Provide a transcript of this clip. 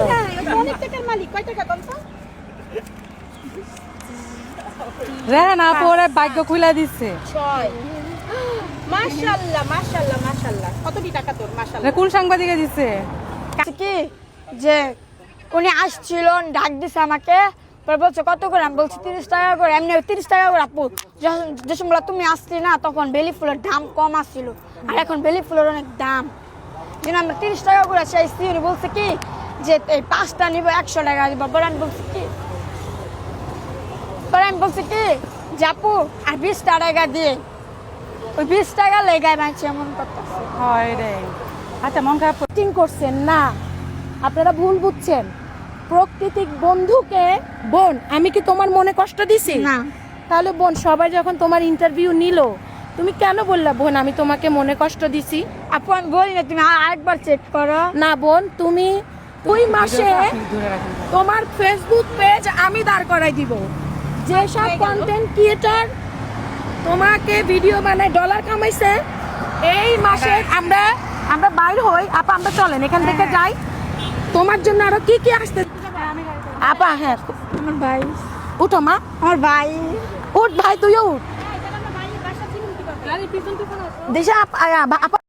টাকা অনেক টাকার মালিক কয় টাকা বলতো? রেহান আপু ওরা ভাগ্য খুলে দিচ্ছে ছয়। মাশাল্লাহ মাশাল্লাহ মাশাল্লাহ। কতটি টাকা তোর মাশাল্লাহ? এটা কোন সাংবাদিকে দিচ্ছে কাছে কি? যে উনি আসছিল ডাক দিছে আমাকে পরে বলছে কত করে? আমি বলছি তিরিশ টাকা করে। এমনি তিরিশ টাকা করে আপু যখন যে সময় তুমি আসছি না তখন বেলি ফুলের দাম কম আসছিল। আর এখন বেলি ফুলের অনেক দাম। যেন আমরা তিরিশ টাকা করে চাইছি উনি বলছে কি যে এই পাঁচটা নিব একশো টাকা দিব। পরে আমি বলছি কি? পরে আমি বলছি কি? আপু আর বিশ টাকা দিয়ে। ওই বিশ টাকা লেগায় মাগছে এমন করতেছে। হয় রে। আচ্ছা মন খারাপ করছেন না। আপনারা ভুল বুঝছেন। প্রকৃতিক বন্ধুকে বোন আমি কি তোমার মনে কষ্ট দিছি? না। তাহলে বোন সবাই যখন তোমার ইন্টারভিউ নিল তুমি কেন বললা বোন আমি তোমাকে মনে কষ্ট দিছি? আপু আমি বলি না তুমি আর- আরেকবার চেক করো। না বোন তুমি দুই মাসে তোমার ফেসবুক পেজ আমি দাঁড় করাই দিব। যেসব কন্টেন্ট ক্রিয়েটর তোমাকে ভিডিও বানায় ডলার কামাইছে এই মাসে আমরা আমরা বাইর হই। আপা আমরা চলেন এখান থেকে যাই। তোমার জন্য আরও কি কি আসতে আপা হ্যাঁ। আমার ভাই। উঠো মা। আমার ভাই। উঠ ভাই তুইও উঠ। দিশা আপা আপা